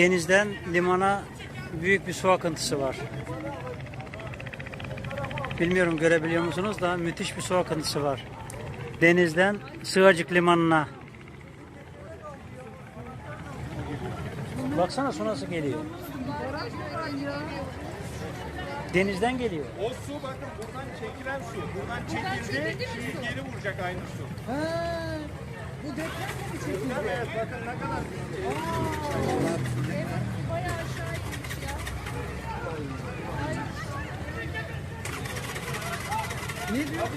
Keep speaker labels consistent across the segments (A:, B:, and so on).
A: Denizden limana büyük bir su akıntısı var. Bilmiyorum görebiliyor musunuz da müthiş bir su akıntısı var. Denizden Sığacık limanına. Baksana su nasıl geliyor. Denizden geliyor.
B: O su bakın buradan çekilen su. Buradan çekildi, şimdi geri vuracak aynı su.
C: Bu depremle mi çekiyor?
B: Ne.
C: Ne diyor?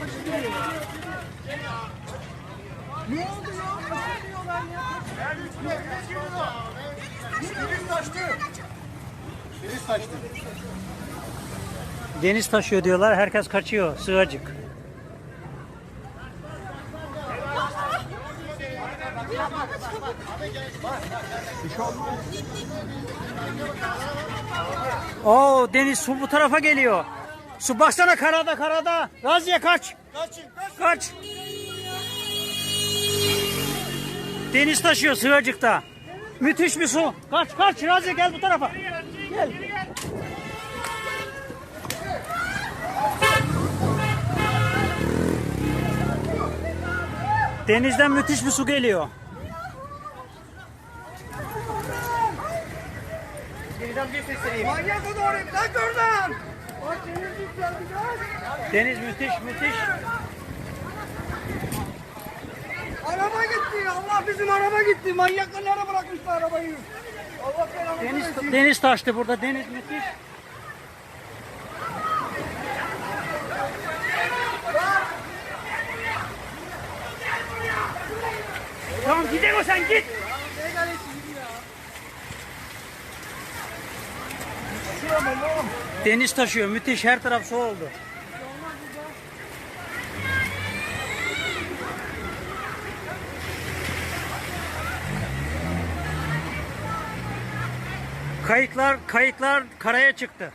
C: Ne oldu ya? Kaçırıyorlar ya.
B: Deniz taştı. Deniz taştı.
A: Deniz taşıyor diyorlar. Herkes kaçıyor. Sığacık. Oo deniz su bu tarafa geliyor. Su baksana karada karada. Raziye kaç.
B: Kaçın kaç.
A: Kaç. Deniz taşıyor Sığacık'ta. Müthiş bir su. Kaç kaç Raziye gel bu tarafa. Gel. Denizden müthiş bir su geliyor.
C: Manyak o doğru. Lan oradan.
A: Deniz müthiş müthiş.
C: Araba gitti. Allah bizim araba gitti. Manyaklar nereye bırakmışlar arabayı? Allah belanı
A: Deniz,
C: versin.
A: deniz taştı burada. Deniz müthiş. Tamam gidelim sen git. Deniz taşıyor. Müthiş. Her taraf su oldu. Kayıklar, kayıklar karaya çıktı.